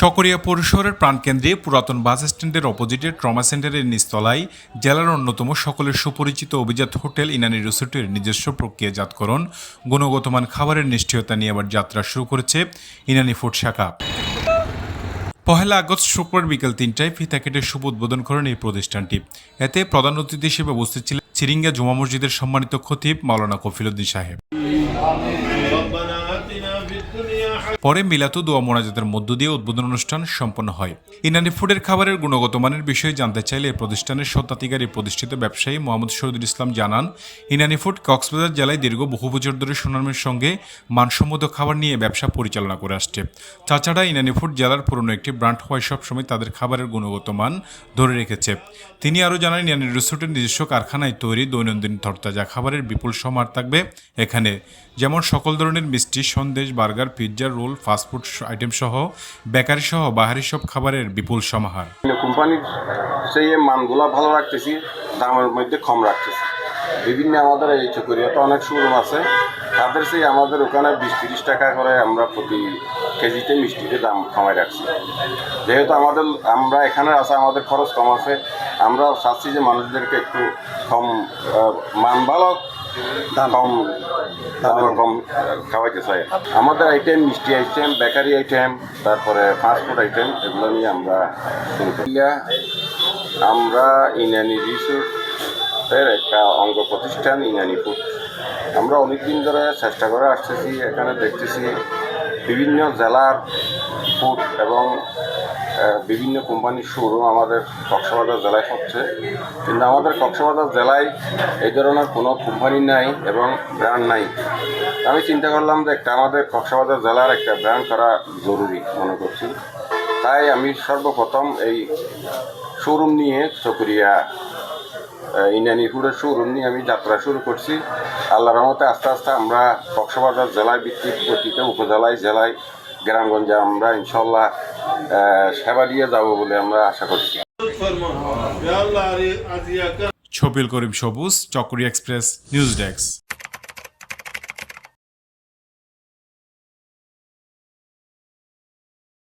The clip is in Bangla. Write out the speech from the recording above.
চকরিয়া পৌরশহরের প্রাণকেন্দ্রে পুরাতন বাস স্ট্যান্ডের অপোজিটে ট্রমা সেন্টারের নিচতলায় জেলার অন্যতম সকলের সুপরিচিত অভিজাত হোটেল ইনানি রিসোর্টের নিজস্ব প্রক্রিয়াজাতকরণ গুণগত মান খাবারের নিশ্চয়তা নিয়ে আবার যাত্রা শুরু করেছে ইনানি ফুড শাখা। পহেলা আগস্ট শুক্রবার বিকেল তিনটায় ফিতা কেটে শুভ উদ্বোধন করেন এই প্রতিষ্ঠানটি। এতে প্রধান অতিথি হিসেবে উপস্থিত ছিলেন চিরিঙ্গা জুমা মসজিদের সম্মানিত খতিব মাওলানা কফিলুদ্দিন সাহেব। পরে মিলাতু দোয়া মোনাজাতের মধ্য দিয়ে উদ্বোধন অনুষ্ঠান সম্পন্ন হয়। ইনানি ফুডের খাবারের গুণগত মানের বিষয়ে জানতে চাইলে প্রতিষ্ঠানের স্বত্বাধিকারী প্রতিষ্ঠিত ব্যবসায়ী মোহাম্মদ শহীদুল ইসলাম জানান, ইনানি ফুড কক্সবাজার জেলায় দীর্ঘ বহু বছর ধরে সুনামের সঙ্গে মানসম্মত খাবার নিয়ে ব্যবসা পরিচালনা করে আসছে। তাছাড়া ইনানি ফুড জেলার পুরনো একটি ব্র্যান্ড হওয়ায় সবসময় তাদের খাবারের গুণগত মান ধরে রেখেছে। তিনি আরও জানান, ইনানি রিসোর্টের নিজস্ব কারখানায় তৈরি দৈনন্দিন তরতাজা খাবারের বিপুল সমার থাকবে এখানে। যেমন সকল ধরনের মিষ্টি, sandesh, burger pizza, roll fast food item সহ, বেকারি সহ বাহারি সব খাবারের বিপুল সমাহার। কোম্পানির সেই মানগুলা ভালো রাখতেছি, দামের মধ্যে কম রাখতেছি। বিভিন্ন আমাদের এই চকরিয়াতে অনেক শোরুম আছে। তাদের সেই আমাদের ওখানে বিশ তিরিশ টাকা করে আমরা প্রতি কেজিতে মিষ্টিতে দাম কমাই রাখছি। যেহেতু আমাদের, আমরা এখানে আছে, আমাদের খরচ কম আছে। আমরা চাচ্ছি যে মানুষদেরকে একটু কম মান ভালো কম খাওয়াইতে চাই। আমাদের আইটেম মিষ্টি আইটেম বেকারি আইটেম তারপরে ফাস্টফুড আইটেম এগুলো নিয়ে আমরা আমরা ইনানি রিসোর্টের একটা অঙ্গ প্রতিষ্ঠান, ইনানি ফুড। আমরা অনেক দিন ধরে চেষ্টা করে আসতেছি, এখানে দেখতেছি বিভিন্ন জেলার ফুড এবং বিভিন্ন কোম্পানির শোরুম আমাদের কক্সবাজার জেলায় হচ্ছে। কিন্তু আমাদের কক্সবাজার জেলায় এই ধরনের কোনো কোম্পানি নাই এবং ব্র্যান্ড নাই। আমি চিন্তা করলাম যে একটা আমাদের কক্সবাজার জেলার একটা ব্র্যান্ড করা জরুরি মনে করছি। তাই আমি সর্বপ্রথম এই শোরুম নিয়ে চকরিয়া ইন্ডিয়ান ফুডের শোরুম নিয়ে আমি যাত্রা শুরু করছি। আল্লাহ রহমতে আস্তে আস্তে আমরা কক্সবাজার জেলায় ভিত্তিক প্রতিটা উপজেলায়, জেলায়, গ্রামগঞ্জে আমরা ইনশাল্লাহ সেবা দিয়ে যাব বলে আমরা আশা করছি। ছবিল করিম সবুজ চকরি এক্সপ্রেস নিউজ ডেস্ক।